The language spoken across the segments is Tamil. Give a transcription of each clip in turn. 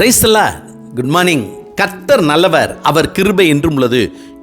பிரைஸ்லா. குட் மார்னிங் கர்த்தர் நல்லவர் அவர் கிருபை என்றும் உள்ளது.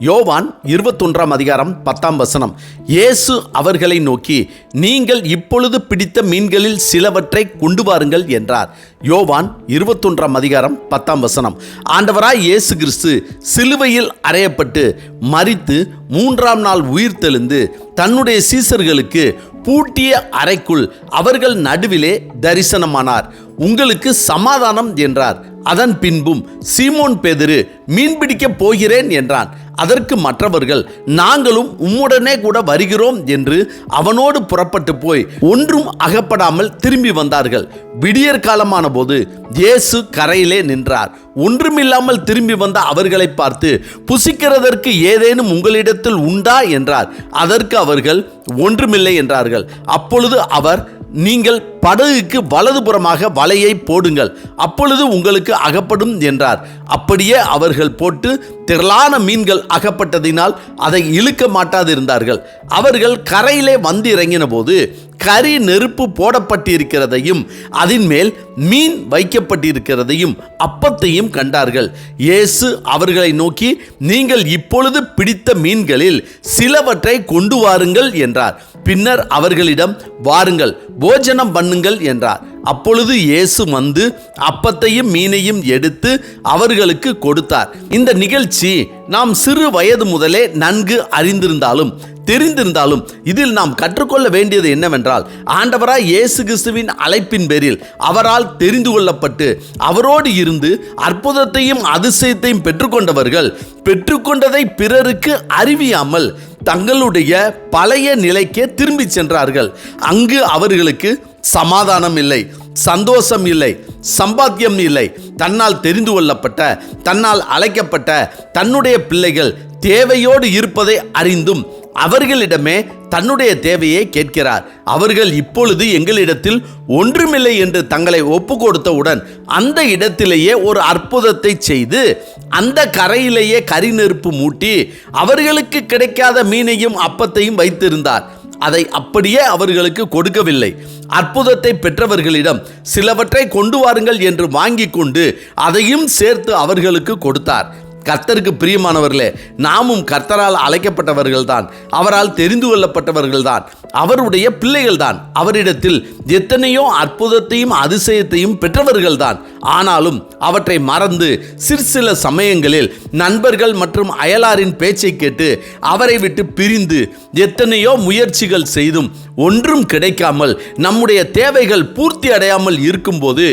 யோவான் இருபத்தொன்றாம் அதிகாரம் பத்தாம் வசனம். இயேசு அவர்களை நோக்கி நீங்கள் இப்பொழுது பிடித்த மீன்களில் சிலவற்றை கொண்டு வாருங்கள் என்றார். யோவான் இருபத்தொன்றாம் அதிகாரம் பத்தாம் வசனம். ஆண்டவராய் இயேசு கிறிஸ்து சிலுவையில் அறையப்பட்டு மறித்து மூன்றாம் நாள் உயிர் தெளிந்து தன்னுடைய சீசர்களுக்கு பூட்டிய அறைக்குள் அவர்கள் நடுவிலே தரிசனமானார். உங்களுக்கு சமாதானம் என்றார். அதன் பின்பும் சீமோன் பேதுரு மீன்பிடிக்க போகிறேன் என்றான். அதற்கு மற்றவர்கள் நாங்களும் உம்முடனே கூட வருகிறோம் என்று அவனோடு புறப்பட்டு போய் ஒன்றும் அகப்படாமல் திரும்பி வந்தார்கள். விடியற் காலமான போது இயேசு கரையிலே நின்றார். ஒன்றுமில்லாமல் திரும்பி வந்த அவர்களை பார்த்து புசிக்கிறதற்கு ஏதேனும் உங்களிடத்தில் உண்டா? என்றார். அதற்கு அவர்கள் ஒன்றுமில்லை என்றார்கள். அப்பொழுது அவர் நீங்கள் படகுக்கு வலதுபுறமாக வலையை போடுங்கள். அப்பொழுது உங்களுக்கு அகப்படும் என்றார். அப்படியே அவர்கள் போட்டு திரளான மீன்கள் அகப்பட்டதினால் அதை இழுக்க மாட்டாதிருந்தார்கள். அவர்கள் கரையிலே வந்து இறங்கின போது கரி நெருப்பு போடப்பட்டிருக்கிறதையும் அதன் மேல் மீன் வைக்கப்பட்டிருக்கிறதையும் அப்பத்தையும் கண்டார்கள். இயேசு அவர்களை நோக்கி நீங்கள் இப்பொழுது பிடித்த மீன்களில் சிலவற்றை கொண்டு வாருங்கள் என்றார். பின்னர் அவர்களிடம் வாருங்கள் போஜனம் பண்ணுங்கள் என்றார். அப்பொழுது இயேசு வந்து அப்பத்தையும் மீனையும் எடுத்து அவர்களுக்கு கொடுத்தார். இந்த நிகழ்ச்சி நாம் சிறு வயது முதலே நன்கு அறிந்திருந்தாலும் தெரிந்திருந்தாலும் இதில் நாம் கற்றுக்கொள்ள வேண்டியது என்னவென்றால் ஆண்டவராய் இயேசு கிறிஸ்துவின் அழைப்பின் பேரில் அவரால் தெரிந்து கொள்ளப்பட்டு அவரோடு இருந்து அற்புதத்தையும் அதிசயத்தையும் பெற்றுக்கொண்டவர்கள் பெற்றுக்கொண்டதை பிறருக்கு அறிவியாமல் தங்களுடைய பழைய நிலைக்கே திரும்பி சென்றார்கள். அங்கு அவர்களுக்கு சமாதானம் இல்லை சந்தோஷம் இல்லை சம்பாத்தியம் இல்லை. தன்னால் தெரிந்து கொள்ளப்பட்ட தன்னால் அழைக்கப்பட்ட தன்னுடைய பிள்ளைகள் தேவையோடு இருப்பதை அறிந்தும் அவர்களிடமே தன்னுடைய தேவையை கேட்கிறார். அவர்கள் இப்பொழுது எங்களிடத்தில் ஒன்றுமில்லை என்று தங்களை ஒப்பு கொடுத்தவுடன் அந்த இடத்திலேயே ஒரு அற்புதத்தை செய்து அந்த கரையிலேயே கரி நெருப்பு மூட்டி அவர்களுக்கு கிடைக்காத மீனையும் அப்பத்தையும் வைத்திருந்தார். அதை அப்படியே அவர்களுக்கு கொடுக்கவில்லை. அற்புதத்தை பெற்றவர்களிடம் சிலவற்றை கொண்டு வாருங்கள் என்று வாங்கி கொண்டு அதையும் சேர்த்து அவர்களுக்கு கொடுத்தார். கர்த்தருக்கு பிரியமானவர்களே நாமும் கர்த்தரால் அழைக்கப்பட்டவர்கள்தான். அவரால் தெரிந்து கொள்ளப்பட்டவர்கள்தான். அவருடைய பிள்ளைகள்தான். அவரிடத்தில் எத்தனையோ அற்புதத்தையும் அதிசயத்தையும் பெற்றவர்கள்தான். ஆனாலும் அவற்றை மறந்து சிறு சில சமயங்களில் நண்பர்கள் மற்றும் அயலாரின் பேச்சை கேட்டு அவரை விட்டு பிரிந்து எத்தனையோ முயற்சிகள் செய்தும் ஒன்றும் கிடைக்காமல் நம்முடைய தேவைகள் பூர்த்தி அடையாமல் இருக்கும்போது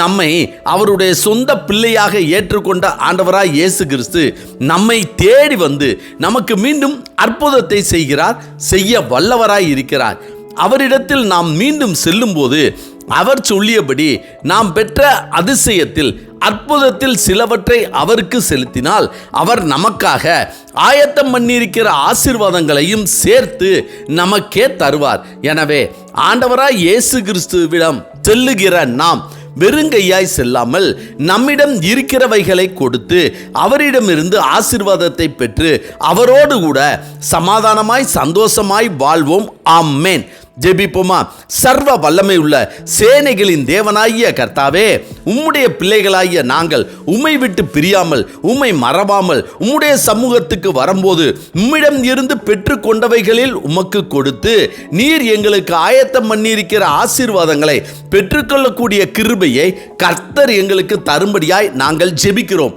நம்மை அவருடைய சொந்த பிள்ளையாக ஏற்றுக்கொண்ட ஆண்டவராய் இயேசு கிறிஸ்து நம்மை தேடி வந்து நமக்கு மீண்டும் அற்புதத்தை செய்கிறார் செய்ய வல்லவராய் இருக்கிறார். அவரிடத்தில் நாம் மீண்டும் செல்லும்போது அவர் சொல்லியபடி நாம் பெற்ற அதிசயத்தில் அற்புதத்தில் சிலவற்றை அவருக்கு செலுத்தினால் அவர் நமக்காக ஆயத்தம் பண்ணியிருக்கிற ஆசீர்வாதங்களையும் சேர்த்து நமக்கே தருவார். எனவே ஆண்டவராய் இயேசு கிறிஸ்துவிடம் செல்லுகிற நாம் வெறுங்கையாய் செல்லாமல் நம்மிடம் இருக்கிறவைகளை கொடுத்து அவரிடமிருந்து ஆசீர்வாதத்தை பெற்று அவரோடு கூட சமாதானமாய் சந்தோஷமாய் வாழ்வோம். ஆம்மேன் ஜெபிப்போமா? சர்வ வல்லமை உள்ள சேனைகளின் தேவனாகிய கர்த்தாவே உம்முடைய பிள்ளைகளாகிய நாங்கள் உம்மை விட்டு பிரியாமல் உம்மை மறவாமல் உம்முடைய சமூகத்துக்கு வரும்போது உம்மிடம் இருந்து பெற்று கொண்டவைகளில் உமக்கு கொடுத்து நீர் எங்களுக்கு ஆயத்தம் பண்ணியிருக்கிற ஆசீர்வாதங்களை பெற்றுக்கொள்ளக்கூடிய கிருபையை கர்த்தர் எங்களுக்கு தரும்படியாய் நாங்கள் ஜெபிக்கிறோம்.